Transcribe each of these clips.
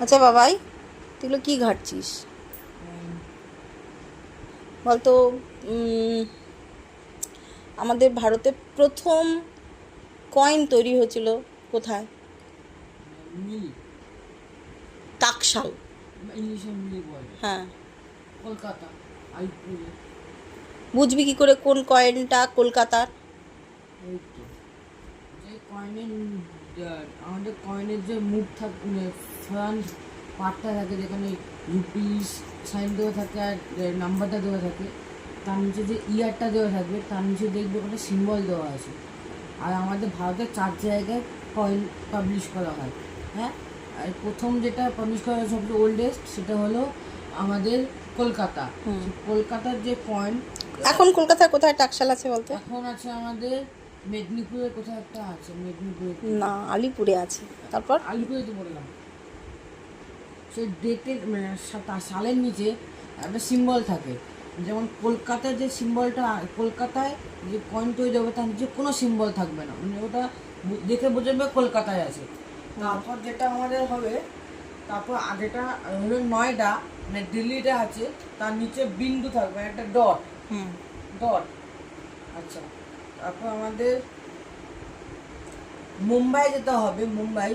আচ্ছা বাবাই তুইগুলো কি ঘাটছিস? বলতো আমাদের ভারতে প্রথম কয়েন তৈরি হয়েছিল কোথায়? টাকশাল হ্যাঁ। কলকাতা। বুঝবি কি করে কোন কয়েনটা কলকাতার? কয়েনের আমাদের কয়েনের যে মুখ থাকে ফ্রন্ট পার্টটা থাকে যেখানে রুপিস সাইন দেওয়া থাকে আর নাম্বারটা দেওয়া থাকে তার নিচে যে ইয়ারটা দেওয়া থাকবে তার নিচে দেখবে ওখানে সিম্বল দেওয়া আছে। আর আমাদের ভারতের চার জায়গায় কয়েন পাবলিশ করা হয় হ্যাঁ? আর প্রথম যেটা পাবলিশ করা হয় সবচেয়ে ওল্ডেস্ট সেটা হলো আমাদের কলকাতা। কলকাতার যে কয়েন এখন কলকাতায় কোথায় টাকশাল আছে বলতো? এখন আছে আমাদের মেদিনীপুরে কোথাও একটা আছে মেদিনীপুরে না আলিপুরে আছে। তারপর? আলিপুরে তো বললাম। সেই ডেটের মানে তার সালের নিচে একটা সিম্বল থাকে। যেমন কলকাতায় যে সিম্বলটা কলকাতায় যে কয়েন তৈরি হবে তার নিচে কোনো সিম্বল থাকবে না। মানে ওটা দেখে বোঝাবে কলকাতায় আছে। তারপর যেটা আমাদের হবে তারপর আগেটা হলো নয়ডা মানে দিল্লিতে আছে তার নিচে বিন্দু থাকবে একটা ডট হুম। ডট আচ্ছা। তারপর আমাদের মুম্বাই যেতে হবে মুম্বাই।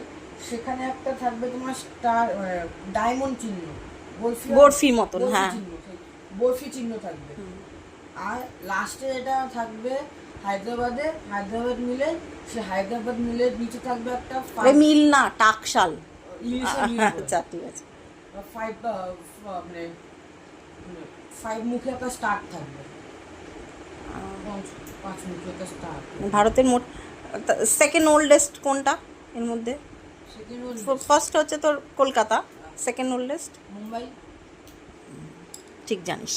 সেখানে একটা থাকবে তোমার স্টার ডায়মন্ড চিহ্ন। বরফি মতন, হ্যাঁ। চিহ্ন, বরফি চিহ্ন থাকবে। আর লাস্টে এটা থাকবে হায়দ্রাবাদে হায়দ্রাবাদ মিলে সে হায়দ্রাবাদ মিলের নিচে থাকবে একটা মিল না টাকশাল। আচ্ছা ঠিক আছে। ফাইভ মানে ফাইভ মুখে একটা স্টার্ট থাকবে পাঁচ পাঁচ মুখে একটা স্টার্ট ভারতের মোট সেকেন্ড ওল্ডেস্ট কোনটা এর মধ্যে? ফার্স্ট হচ্ছে তোর কলকাতা সেকেন্ড ওল্ডেস্ট মুম্বাই। ঠিক জানিস।